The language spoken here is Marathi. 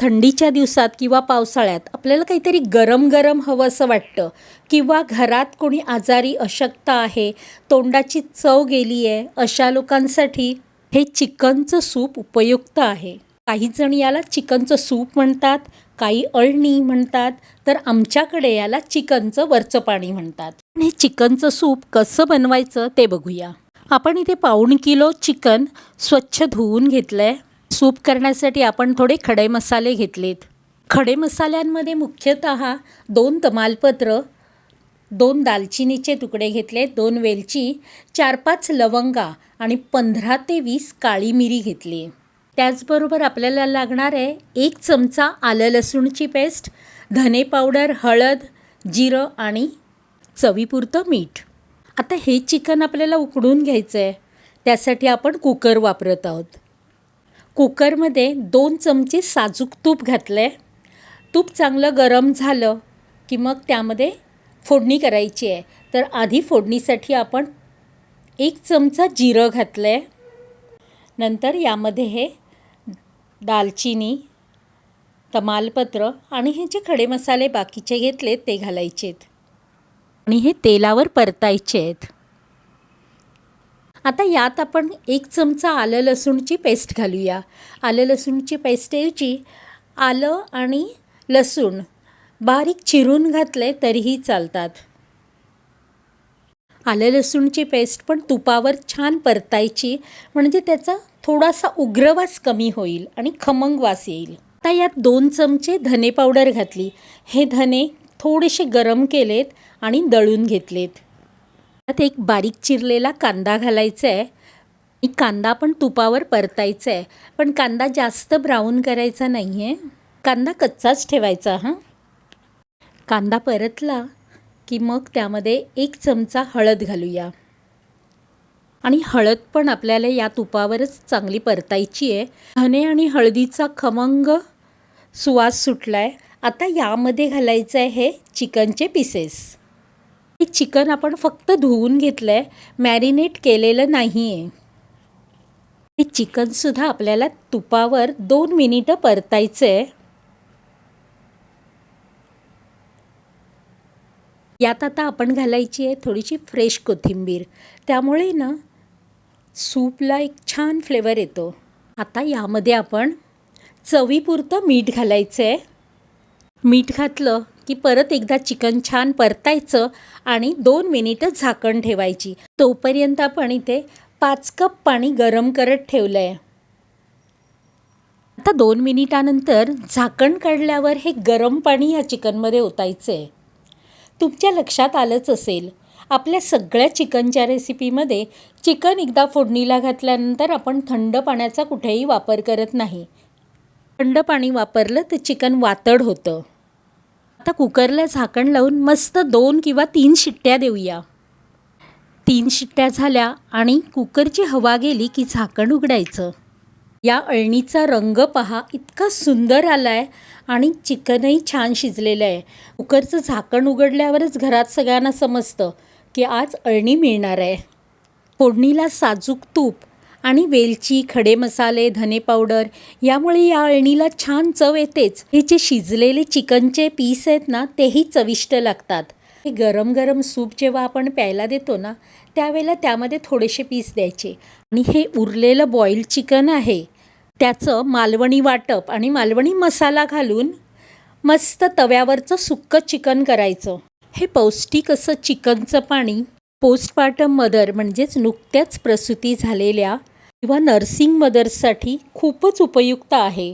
थंडीच्या दिवसात किंवा पावसाळ्यात आपल्याला काहीतरी गरम गरम हवं असं वाटतं. किंवा घरात कोणी आजारी अशक्त आहे तोंडाची चव गेली आहे अशा लोकांसाठी हे चिकनचं सूप उपयुक्त आहे. काही जण याला चिकनचं सूप म्हणतात काही अळणी म्हणतात तर आमच्याकडे याला चिकनचं वरचं पाणी म्हणतात. हे चिकनचं सूप कसं बनवायचं ते बघूया. आपण इथे पाऊण किलो चिकन स्वच्छ धुवून घेतलं आहे सूप करण्यासाठी आपण थोडे खडे मसाले घेतलेत. खडे मसाल्यांमध्ये मुख्यतः दोन तमालपत्र दोन दालचिनीचे तुकडे घेतले दोन वेलची चार पाच लवंगा आणि पंधरा ते वीस काळी मिरी घेतली. त्याचबरोबर आपल्याला लागणार आहे एक चमचा आलं लसूणची पेस्ट धने पावडर हळद जिरं आणि चवीपुरतं मीठ. आता हे चिकन आपल्याला उकडून घ्यायचं आहे त्यासाठी आपण कुकर वापरत आहोत. कुकरमध्ये दोन चमचे साजूक तूप घातलं आहे तूप चांगलं गरम झालं की मग त्यामध्ये फोडणी करायची आहे. तर आधी फोडणीसाठी आपण एक चमचा जिरं घातलं आहे नंतर यामध्ये हे दालचिनी तमालपत्र आणि हे जे खडे मसाले बाकीचे घेतले ते घालायचे आहेत आणि हे तेलावर परतायचे आहेत. आता यात आपण एक चमचा आलं लसूणची पेस्ट घालूया. आलं लसूणची पेस्टऐवजी आलं आणि लसूण बारीक चिरून घातले तरीही चालतात. आलं लसूणची पेस्ट पण तुपावर छान परतायची म्हणजे त्याचा थोडासा उग्रवास कमी होईल आणि खमंग वास येईल. आता यात दोन चमचे धने पावडर घातली. हे धने थोडेसे गरम केलेत आणि दळून घेतलेत. त्यात एक बारीक चिरलेला कांदा घालायचा आहे आणि कांदा पण तुपावर परतायचा आहे पण कांदा जास्त ब्राऊन करायचा नाही आहे कांदा कच्चाच ठेवायचा हां. कांदा परतला की मग त्यामध्ये एक चमचा हळद घालूया. आणि हळद पण आपल्याला या तुपावरच चांगली परतायची आहे धने आणि हळदीचा खमंग सुवास सुटला आहे आता यामध्ये घालायचं आहे हे चिकनचे पीसेस हे चिकन आपण फक्त धुवून घेतलं आहे मॅरिनेट केलेलं नाही आहे हे चिकनसुद्धा आपल्याला तुपावर दोन मिनिटं परतायचं आहे यात आता आपण घालायची आहे थोडीशी फ्रेश कोथिंबीर. त्यामुळे ना सूपला एक छान फ्लेवर येतो. आता यामध्ये आपण चवीपुरतं मीठ घालायचं आहे मीठ घातलं की परत एकदा चिकन छान परतायचं आणि दोन मिनिटं झाकण ठेवायची. तोपर्यंत आपण इथे पाच कप पाणी गरम करत ठेवलं आहे आता दोन मिनिटानंतर झाकण काढल्यावर हे गरम पाणी या चिकनमध्ये ओतायचं आहे तुमच्या लक्षात आलंच असेल आपल्या सगळ्या चिकनच्या रेसिपीमध्ये चिकन एकदा फोडणीला घातल्यानंतर आपण थंड पाण्याचा कुठेही वापर करत नाही. थंड पाणी वापरलं तर चिकन वातड होतं. आता कुकरला झाकण लावून मस्त दोन किंवा तीन शिट्ट्या देऊया. तीन शिट्ट्या झाल्या आणि कुकरची हवा गेली की झाकण उघडायचं. या अळणीचा रंग पहा इतका सुंदर आला आहे आणि चिकनही छान शिजलेलं आहे. कुकरचं झाकण उघडल्यावरच घरात सगळ्यांना समजतं की आज अळणी मिळणार आहे. फोडणीला साजूक तूप आणि वेलची खडे मसाले धने पावडर यामुळे या अळणीला छान चव येतेच. हे जे शिजलेले चिकनचे पीस आहेत ना तेही चविष्ट लागतात. हे गरम गरम सूप जेव्हा आपण प्यायला देतो ना त्यावेळेला त्यामध्ये थोडेसे पीस द्यायचे. आणि हे उरलेलं बॉईल चिकन आहे. त्याचं मालवणी वाटप आणि मालवणी मसाला घालून मस्त तव्यावरचं सुक्कं चिकन करायचं. हे पौष्टिक असं चिकनचं पाणी पोस्टपार्टम मदर म्हणजेच नुकत्याच प्रसूती झालेल्या किंवा नर्सिंग मदर्ससाठी खूपच उपयुक्त आहे.